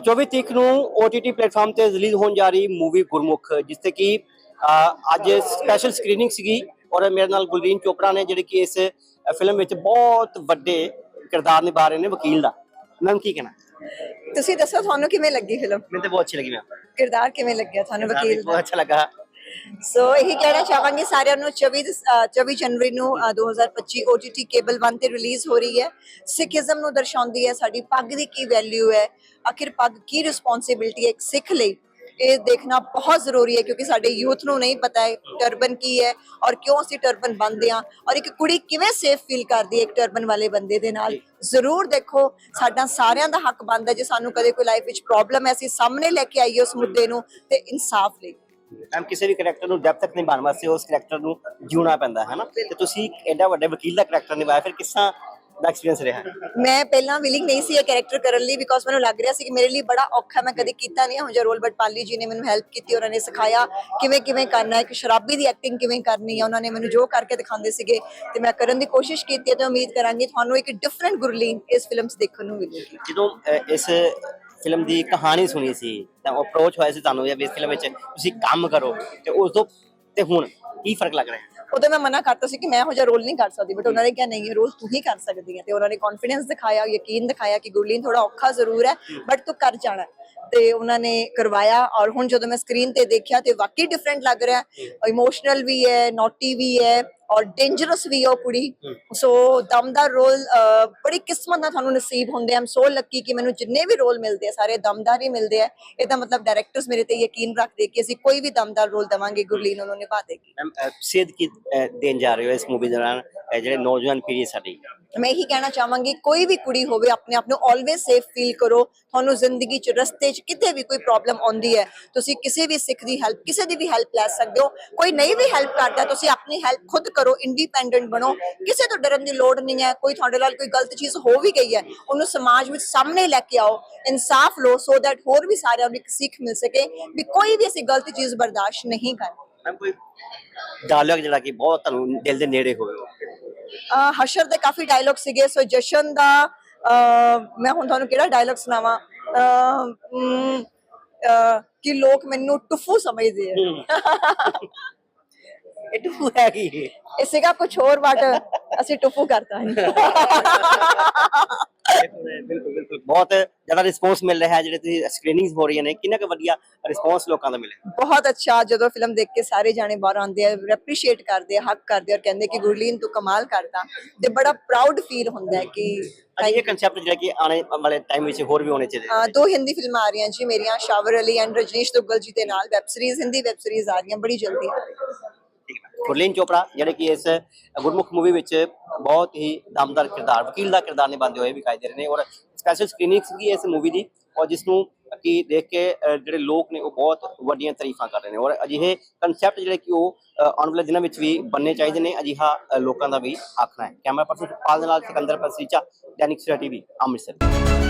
24 ਤਰੀਕ ਨੂੰ OTT platform ਤੇ ਰਿਲੀਜ਼ ਹੋਣ ਜਾ ਰਹੀ ਮੂਵੀ ਗੁਰਮੁਖ ਜਿਸ ਤੇ ਕਿ ਅੱਜ ਸਪੈਸ਼ਲ ਸਕਰੀਨਿੰਗ ਸੀਗੀ ਔਰ ਮੇਰੇ ਨਾਲ ਗੁਲਰੀਨ ਚੋਪੜਾ ਨੇ ਜਿਹੜੇ ਕਿ ਇਸ ਫਿਲਮ ਵਿੱਚ ਬਹੁਤ ਵੱਡੇ ਕਿਰਦਾਰ ਨਿਭਾ ਰਹੇ ਨੇ ਵਕੀਲ ਦਾ। ਮੈਮ ਕੀ ਕਹਿਣਾ? ਤੁਸੀਂ ਦੱਸੋ ਤੁਹਾਨੂੰ ਕਿਵੇਂ ਲੱਗੀ ਫਿਲਮ ਮੈਨੂੰ ਤਾਂ ਬਹੁਤ ਅੱਛੀ ਲੱਗੀ ਮੈਮ। ਕਿਰਦਾਰ ਕਿਵੇਂ ਲੱਗਿਆ ਤੁਹਾਨੂੰ ਵਕੀਲ ਬਹੁਤ ਦਾ? ਅੱਛਾ ਲੱਗਾ। ਸੋ ਇਹੀ ਕਹਿਣਾ ਚਾਹਾਂਗੇ ਸਾਰਿਆਂ ਨੂੰ 24 ਦਸ- ਅ, 24 ਜਨਵਰੀ ਨੂੰ ਅ, 2025 OTT ਕੇਬਲ 1 ਤੇ ਰਿਲੀਜ਼ ਹੋ ਰਹੀ ਹੈ। ਸਿੱਖੀਜ਼ਮ ਨੂੰ ਦਰਸਾਉਂਦੀ ਹੈ ਸਾਡੀ ਪੱਗ ਦੀ ਕੀ ਵੈਲਿਊ ਹੈ ਆਖਿਰ ਪੱਗ ਕੀ ਰਿਸਪੌਂਸਿਬਿਲਟੀ ਹੈ ਇੱਕ ਸਿੱਖ ਲਈ। ਇਹ ਦੇਖਣਾ ਬਹੁਤ ਜ਼ਰੂਰੀ ਹੈ ਕਿਉਂਕਿ ਸਾਡੇ ਯੂਥ ਨੂੰ ਨਹੀਂ ਪਤਾ ਹੈ ਟਰਬਨ ਕੀ ਹੈ ਔਰ ਕਿਉਂ ਅਸੀਂ ਟਰਬਨ ਬੰਨਦੇ ਹਾਂ ਔਰ ਇੱਕ ਕੁੜੀ ਕਿਵੇਂ ਸੇਫ ਫੀਲ ਕਰਦੀ ਹੈ ਇੱਕ ਟਰਬਨ ਵਾਲੇ ਬੰਦੇ ਦੇ ਨਾਲ। ਜ਼ਰੂਰ ਦੇਖੋ ਸਾਡਾ ਸਾਰਿਆਂ ਦਾ ਹੱਕ ਬਣਦਾ ਜੇ ਸਾਨੂੰ ਕਦੇ ਕੋਈ ਲਾਈਫ ਵਿੱਚ ਪ੍ਰੋਬਲਮ ਹੈ ਅਸੀਂ ਸਾਹਮਣੇ ਲੈ ਕੇ ਆਈਏ ਉਸ ਮੁੱਦੇ ਨੂੰ ਤੇ ਇਨਸਾਫ ਲਈ। ਮੈਮ ਕਿਸੇ ਵੀ ਕਰੈਕਟਰ ਨੂੰ ਡੈਪਥ ਤੱਕ ਨਿਭਾਉਣ ਵਾਸਤੇ ਉਸ ਕਰੈਕਟਰ ਨੂੰ ਜਿਉਣਾ ਪੈਂਦਾ ਹੈ ਨਾ ਤੇ ਤੁਸੀਂ ਐਡਾ ਵੱਡੇ ਵਕੀਲ ਦਾ ਕਰੈਕਟਰ ਨਿਭਾਇਆ ਫਿਰ ਕਿਸ ਦਾ ਐਕਸਪੀਰੀਅੰਸ ਰਿਹਾ? ਮੈਂ ਪਹਿਲਾਂ ਵਿਲਿੰਗ ਨਹੀਂ ਸੀ ਇਹ ਕੈਰੈਕਟਰ ਕਰਨ ਲਈ ਬਿਕੋਜ਼ ਮੈਨੂੰ ਲੱਗ ਰਿਹਾ ਸੀ ਕਿ ਮੇਰੇ ਲਈ ਬੜਾ ਔਖਾ ਮੈਂ ਕਦੇ ਕੀਤਾ ਨਹੀਂ ਇਹੋ ਜਿਹਾ ਰੋਲ ਬਟ ਪਾਲੀ ਜੀ ਨੇ ਮੈਨੂੰ ਹੈਲਪ ਕੀਤੀ ਉਹਨਾਂ ਨੇ ਸਿਖਾਇਆ ਕਿਵੇਂ ਕਿਵੇਂ ਕਰਨਾ ਹੈ ਕਿ ਸ਼ਰਾਬੀ ਦੀ ਐਕਟਿੰਗ ਕਿਵੇਂ ਕਰਨੀ ਹੈ ਉਹਨਾਂ ਨੇ ਮੈਨੂੰ ਜੋ ਕਰਕੇ ਦਿਖਾਉਂਦੇ ਸੀਗੇ ਤੇ ਮੈਂ ਕਰਨ ਦੀ ਕੋਸ਼ਿਸ਼ ਕੀਤੀ ਤੇ ਉਮੀਦ ਕਰਾਂਗੀ ਤੁਹਾਨੂੰ ਇੱਕ ਡਿਫਰੈਂਟ ਗੁਰਲੀਨ ਇਸ ਫਿਲਮ 'ਚ ਦੇਖਣ ਨੂੰ ਮਿਲੇਗੀ। ਜਦੋਂ ਇਸ ਫਿਲਮ ਦੀ ਕਹਾਣੀ ਸੁਣੀ ਸੀ ਤਾਂ ਅਪਰੋਚ ਹੋਇਆ ਸੀ ਤੁਹਾਨੂੰ ਜਾਂ ਇਸ ਫਿਲਮ ਵਿੱਚ ਤੁਸੀਂ ਕੰਮ ਕਰੋ ਤੇ ਉਸ ਤੋਂ ਤੇ ਹੁਣ ਕੀ ਫ਼ਰਕ ਲੱਗ ਰਿਹਾ? ਹੈ ਮੈਂ ਮਨਾ ਕਰਤਾ ਸੀ ਕਿ ਮੈਂ ਇਹੋ ਜਿਹਾ ਰੋਲ ਨਹੀਂ ਕਰ ਸਕਦੀ ਬਟ ਉਹਨਾਂ ਨੇ ਕਿਹਾ ਨਹੀਂ ਇਹ ਰੋਲ ਤੂੰ ਹੀ ਕਰ ਸਕਦੀ ਹੈ। ਤੇ ਉਹਨਾਂ ਨੇ ਕੌਨਫੀਡੈਂਸ ਦਿਖਾਇਆ ਯਕੀਨ ਦਿਖਾਇਆ ਕਿ ਗੁਰਲੀਨ ਥੋੜਾ ਔਖਾ ਜ਼ਰੂਰ ਹੈ ਬਟ ਤੂੰ ਕਰ ਜਾਣਾ। ਹੈ। ਤੇ ਉਹਨਾਂ ਨੇ ਕਰਵਾਇਆ ਔਰ ਹੁਣ ਜਦੋਂ ਮੈਂ ਸਕਰੀਨ ਤੇ ਦੇਖਿਆ ਤੇ ਵਾਕਈ ਡਿਫਰੈਂਟ ਲੱਗ ਰਿਹਾ। ਹੈ। ਇਮੋਸ਼ਨਲ ਵੀ ਹੈ ਨੋਟੀ ਵੀ ਹੈ ਔਰ ਡੇਂਜਰਸ ਵੀ ਉਹ ਕੁੜੀ। ਸੋ ਦਮਦਾਰ ਰੋਲ ਬੜੀ ਕਿਸਮਤ ਨਾਲ ਤੁਹਾਨੂੰ ਨਸੀਬ ਹੁੰਦੇ ਆਮ ਸੋ ਲੱਕੀ ਕਿ ਮੈਨੂੰ ਜਿੰਨੇ ਵੀ ਰੋਲ ਮਿਲਦੇ ਆ ਸਾਰੇ ਦਮਦਾਰ ਹੀ ਮਿਲਦੇ ਆ। ਇਹਦਾ ਮਤਲਬ ਡਾਇਰੈਕਟਰਸ ਮੇਰੇ ਤੇ ਯਕੀਨ ਰੱਖਦੇ ਕਿ ਅਸੀਂ ਕੋਈ ਵੀ ਦਮਦਾਰ ਰੋਲ ਦਵਾਂਗੇ ਗੁਰਲੀਨ ਉਹਨੂੰ ਨਿਭਾ ਦੇਗੀ। ਮੈਮ ਸੇਧ ਕੀ ਦੇਣ ਜਾ ਰਹੇ ਹੋ ਇਸ ਮੂਵੀ ਦੌਰਾਨ ਜਿਹੜੇ ਨੌਜਵਾਨ ਪੀੜ੍ਹੀ ਸਾਡੀ। ਮੈਂ ਇਹੀ ਕਹਿਣਾ ਚਾਹਾਂਗੀ, ਕੋਈ ਵੀ ਕੁੜੀ ਹੋਵੇ, ਆਪਣੇ ਆਪ ਨੂੰ ਆਲਵੇਸ ਸੇਫ ਫੀਲ ਕਰੋ। ਤੁਹਾਨੂੰ ਜ਼ਿੰਦਗੀ 'ਚ, ਰਸਤੇ 'ਚ ਕਿਤੇ ਵੀ ਕੋਈ ਪ੍ਰੋਬਲਮ ਆਉਂਦੀ ਹੈ, ਤੁਸੀਂ ਕਿਸੇ ਵੀ ਸਿੱਖ ਦੀ ਹੈਲਪ ਕਿਸੇ ਦੀ ਵੀ ਹੈਲਪ ਲੈ ਸਕਦੇ ਹੋ। ਕੋਈ ਨਹੀਂ ਵੀ ਹੈਲਪ ਕਰਦਾ, ਤੁਸੀਂ ਆਪਣੀ ਹੈਲਪ ਖੁਦ ਕਰੋ ਇੰਡੀਪੈਂਡੈਂਟ ਬਣੋ। ਕਿਸੇ ਤੋਂ ਡਰਨ ਦੀ ਲੋੜ ਨਹੀਂ ਹੈ, ਕੋਈ ਤੁਹਾਡੇ ਨਾਲ ਕੋਈ ਗਲਤ ਚੀਜ਼ ਹੋ ਵੀ ਗਈ ਹੈ, ਉਹਨੂੰ ਸਮਾਜ ਵਿੱਚ ਸਾਹਮਣੇ ਲੈ ਕੇ ਆਓ, ਇਨਸਾਫ ਲਓ ਸੋ ਦੈਟ ਹੋਰ ਵੀ ਸਾਰਿਆਂ ਨੂੰ ਇੱਕ ਸਿੱਖ ਮਿਲ ਸਕੇ ਵੀ ਕੋਈ ਵੀ ਅਸੀਂ ਗਲਤ ਚੀਜ਼ ਬਰਦਾਸ਼ਤ ਨਹੀਂ ਕਰਨੀ ਮੈਮ ਕੋਈ ਡਾਇਲੌਗ ਜਿਹੜਾ ਕਿ ਬਹੁਤ ਤੁਹਾਨੂੰ ਦਿਲ ਦੇ ਨੇੜੇ ਹੋਵੇ ਹਸ਼ਰ ਦੇ ਕਾਫੀ ਡਾਇਲੌਗ ਸੀਗੇ ਸੋ ਜਸ਼ਨ ਦਾ ਮੈਂ ਹੁਣ ਤੁਹਾਨੂੰ ਕਿਹੜਾ ਡਾਇਲੌਗ ਸੁਣਾਵਾਂ? ਕਿ ਲੋਕ ਮੈਨੂੰ ਟੁੱਫੂ ਸਮਝਦੇ ਆ। ਇਹ ਟੂ ਹੈ ਕੀ? ਇਹ ਸੀਗਾ ਕੁਝ ਹੋਰ ਬਟ ਅਸੀਂ ਟੁੱਫੂ ਕਰਤਾ ਹੈ ਬਿਲਕੁਲ ਬਿਲਕੁਲ। ਬਹੁਤ ਜ਼ਿਆਦਾ ਰਿਸਪੌਂਸ ਮਿਲ ਰਿਹਾ ਹੈ ਜਿਹੜੇ ਤੁਸੀਂ ਸਕਰੀਨਿੰਗਸ ਹੋ ਰਹੀਆਂ ਨੇ। ਕਿੰਨਾ ਕੁ ਵਧੀਆ ਰਿਸਪੌਂਸ ਲੋਕਾਂ ਦਾ ਮਿਲਿਆ? ਬਹੁਤ ਅੱਛਾ ਜਦੋਂ ਫਿਲਮ ਦੇਖ ਕੇ ਸਾਰੇ ਜਾਣੇ ਬਾਹਰ ਆਉਂਦੇ ਆ ਐਪਰੀਸ਼ੀਏਟ ਕਰਦੇ ਆ ਹੱਕ ਕਰਦੇ ਆ ਔਰ ਕਹਿੰਦੇ ਕਿ ਗੁਰਲੀਨ ਤੂੰ ਕਮਾਲ ਕਰਦਾ ਤੇ ਬੜਾ ਪ੍ਰਾਊਡ ਫੀਲ ਹੁੰਦਾ ਹੈ ਕਿ ਇਹ ਕਨਸੈਪਟ ਜਿਹੜਾ ਕਿ ਆਉਣੇ ਵਾਲੇ ਟਾਈਮ ਵਿੱਚ ਹੋਰ ਵੀ ਹੋਣੇ ਚਾਹੀਦੇ ਅਹ ਦੋ ਹਿੰਦੀ ਫਿਲਮਾਂ ਆ ਰਹੀਆਂ ਜੀ ਮੇਰੀਆਂ ਸ਼ਾਵਰ ਅਲੀ ਐਂਡ ਰਜਨੀਸ਼ ਦੁੱਗਲ ਜੀ ਦੇ ਨਾਲ web series Hindi web series ਆ ਰਹੀਆਂ ਬੜੀ ਜਲਦੀ ਆ। ਰਹੀਆਂ ਗੁਰਲੀਨ ਚੋਪੜਾ, ਜਿਹੜੇ ਕਿ ਇਸ ਗੁਰਮੁਖ ਮੂਵੀ ਵਿੱਚ ਬਹੁਤ ਹੀ ਦਮਦਾਰ ਕਿਰਦਾਰ, ਵਕੀਲ ਦਾ ਕਿਰਦਾਰ ਨਿਭਾਉਂਦੇ ਹੋਏ ਵਿਖਾਈ ਦੇ ਰਹੇ ਨੇ ਔਰ ਸਪੈਸ਼ਲ ਸਕਰੀਨਿੰਗ ਸੀਗੀ ਇਸ ਮੂਵੀ ਦੀ ਔਰ ਜਿਸ ਨੂੰ ਕਿ ਦੇਖ ਕੇ ਜਿਹੜੇ ਲੋਕ ਨੇ ਉਹ ਬਹੁਤ ਵੱਡੀਆਂ ਤਾਰੀਫਾਂ ਕਰ ਰਹੇ ਨੇ ਔਰ ਅਜਿਹੇ ਕਨਸੈਪਟ ਜਿਹੜੇ ਕਿ ਉਹ ਆਉਣ ਵਾਲੇ ਦਿਨਾਂ ਵਿੱਚ ਵੀ ਬਣਨੇ ਚਾਹੀਦੇ ਨੇ, ਅਜਿਹਾ ਲੋਕਾਂ ਦਾ ਵੀ ਆਖਣਾ ਹੈ। ਕੈਮਰਾ ਪਰਸਨ ਪਾਲ ਦੇ ਨਾਲ ਸਿਕੰਦਰ ਪਸਰੀਚਾ ਦੈਨਿਕ ਸਵੇਰਾ ਟੀਵੀ, ਅੰਮ੍ਰਿਤਸਰ।